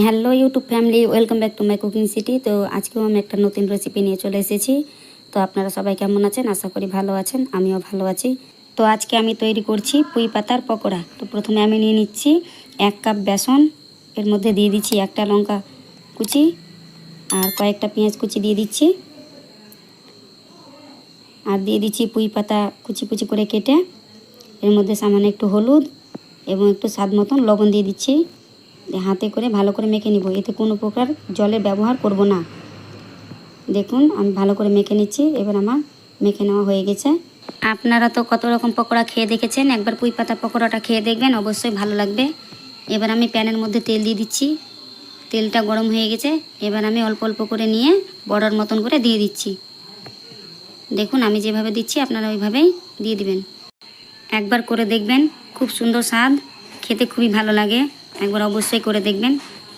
Hello YouTube family, welcome back to my cooking city. তো আজকেও আমি একটা নতুন রেসিপি নিয়ে চলে এসেছি। তো আপনারা সবাই কেমন আছেন? আশা করি ভালো আছেন, আমিও ভালো আছি। তো আজকে আমি তৈরি করছি পুঁই পাতার পকোড়া। তো প্রথমে আমি নিয়ে নিচ্ছি এক কাপ বেসন, এর মধ্যে দিয়ে দিচ্ছি একটা লঙ্কা কুচি আর কয়েকটা পেঁয়াজ কুচি দিয়ে দিচ্ছি। আর দিয়ে দিচ্ছি পুঁই পাতা কুচি কুচি করে কেটে, এর মধ্যে সামান্য একটু হলুদ এবং একটু স্বাদ মতন লবণ দিয়ে দিচ্ছি। হাতে করে ভালো করে মেখে নিব। এতে কোনো প্রকার জলের ব্যবহার করব না। দেখুন, আমি ভালো করে মেখে নিচ্ছি। এবার আমার মেখে নেওয়া হয়ে গেছে। আপনারা তো কত রকম পকোড়া খেয়ে দেখেছেন? একবার পুঁই পাতা পকোড়াটা খেয়ে দেখবেন, অবশ্যই ভালো লাগবে। এবার আমি প্যানের মধ্যে তেল দিয়ে দিচ্ছি। তেলটা গরম হয়ে গেছে। এবার আমি অল্প অল্প করে নিয়ে বড়ার মতন করে দিয়ে দিচ্ছি। দেখুন, আমি যেভাবে দিচ্ছি, আপনারা ওইভাবেই দিয়ে দিবেন। একবার করে দেখবেন, খুব সুন্দর স্বাদ। খেতে খুবই ভালো লাগে। একবার অবশ্যই করে দেখবেন।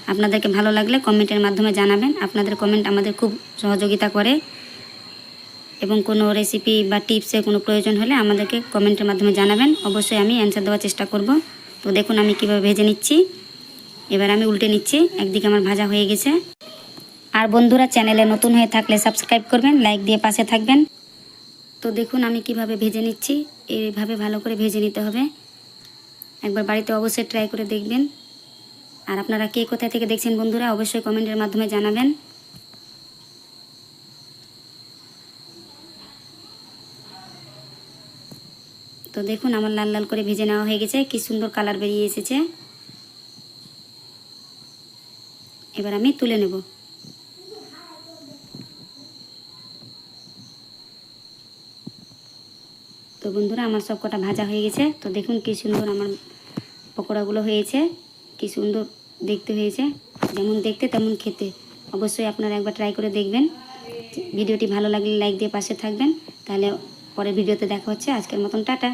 আপনাদেরকে ভালো লাগলে কমেন্টের মাধ্যমে জানাবেন। আপনাদের কমেন্ট আমাদের খুব সহযোগিতা করে। এবং কোনো রেসিপি বা টিপসের কোনো প্রয়োজন হলে আমাদেরকে কমেন্টের মাধ্যমে জানাবেন। অবশ্যই আমি অ্যান্সার দেওয়ার চেষ্টা করব। তো দেখুন আমি কীভাবে ভেজে নিচ্ছি। এবার আমি উল্টে নিচ্ছি। একদিকে আমার ভাজা হয়ে গেছে। আর বন্ধুরা চ্যানেলে নতুন হয়ে থাকলে সাবস্ক্রাইব করবেন লাইক দিয়ে পাশে থাকবেন। তো দেখুন আমি কীভাবে ভেজে নিচ্ছি। এইভাবে ভালো করে ভেজে নিতে হবে। একবার বাড়িতে অবশ্যই ট্রাই করে দেখবেন। আর আপনারা কে কোথায় থেকে দেখছেন বন্ধুরা, অবশ্যই কমেন্টের মাধ্যমে জানাবেন। তো দেখুন, আমার লাল লাল করে ভেজে নেওয়া হয়ে গেছে, কি সুন্দর কালার বেরিয়ে এসেছে। এবার আমি তুলে নেব। তো বন্ধুরা, আমার সব কটা ভাজা হয়ে গেছে। তো দেখুন কি সুন্দর আমার পকোড়াগুলো হয়েছে। কি সুন্দর দেখতে হয়েছে। যেমন দেখতে তেমন খেতে। অবশ্যই আপনারা একবার ট্রাই করে দেখবেন। ভিডিওটি ভালো লাগলে লাইক দিয়ে পাশে থাকবেন। তাহলে পরের ভিডিওতে দেখা হচ্ছে। আজকের মতন টাটা।